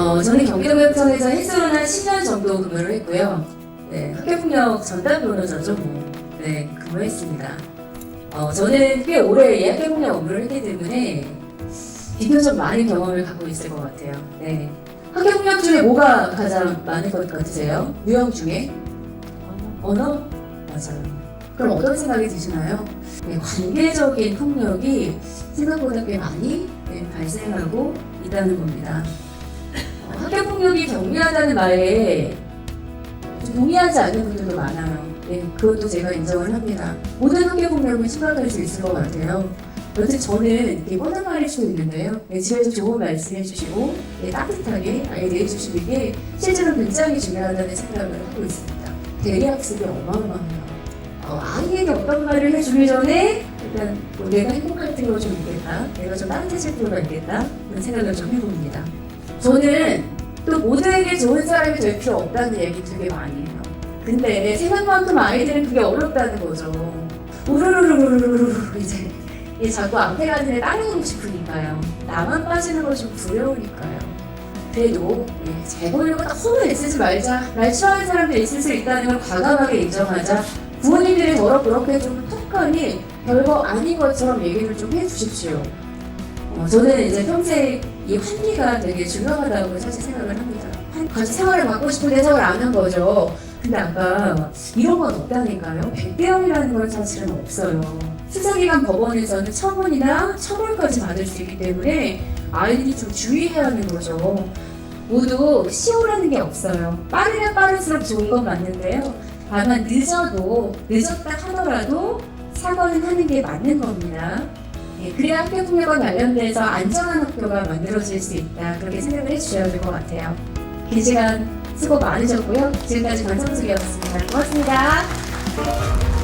어, 저는 경기도교육청에서 해수로는 한 10년 정도 근무를 했고요. 네, 학교폭력 전담 변호사죠, 뭐. 네, 근무했습니다. 어, 저는 꽤 오래 이 학교폭력 업무를 했기 때문에 비교적 많은 경험을 갖고 있을 것 같아요. 네. 학교폭력 중에 뭐가 가장 많을 것 같으세요? 유형 중에? 언어? 맞아요. 그럼 어떤 생각이 드시나요? 네, 관계적인 폭력이 생각보다 꽤 많이 네, 발생하고 있다는 겁니다. 어, 학교 폭력이 경미하다는 말에 좀 동의하지 않는 분들도 많아요. 네, 그것도 제가 인정을 합니다. 모든 학교 폭력은 심각할 수 있을 것 같아요. 여튼 저는 이렇게 뻔한 말일 수도 있는데요. 네, 집에서 좋은 말씀 해주시고 네, 따뜻하게 알게 해주시는 게 실제로 굉장히 중요하다는 생각을 하고 있습니다. 대리학습이 어마어마해요. 어, 아이에게 어떤 말을 해주기 전에 일단 뭐 내가 행복할 필요가 좀 있겠다. 내가 좀 따뜻해질 필요가 있겠다. 그런 생각을 좀 해봅니다. 저는 또 모두에게 좋은 사람이 될 필요 없다는 얘기 되게 많이 해요. 근데 생각만큼 아이들은 그게 어렵다는 거죠. 우르르르르르르 이제 이 자꾸 앞에 가는 애 따라오고 싶으니까요. 나만 빠지는 거좀 두려우니까요. 그래도 예, 잘 보려고 너무 애쓰지 말자. 날 싫어하는 사람들 있을 수 있다는 걸 과감하게 인정하자. 부모님들이 더러 그렇게 좀 톡하니 별거 아닌 것처럼 얘기를 좀 해주십시오. 어, 저는 이제 평생 이 환기가 되게 중요하다고 사실 생각을 합니다. 한- 같이 생활을 받고 싶은데 생각을 안한 거죠. 근데 아까 이런 건 없다니까요. 백대형이라는 건 사실은 없어요. 수사기관 법원에서는 처분이나 처벌까지 받을 수 있기 때문에 아이들이 좀 주의해야 하는 거죠. 모두 시호라는 게 없어요. 빠르면 빠를수록 좋은 건 맞는데요. 다만 늦어도 늦었다 하더라도 사과는 하는 게 맞는 겁니다. 예, 그래야 학교 폭력과 관련돼서 안전한 학교가 만들어질 수 있다. 그렇게 생각을 해주셔야 될 것 같아요. 긴 시간 수고 많으셨고요. 지금까지 관성숙이었습니다. 고맙습니다.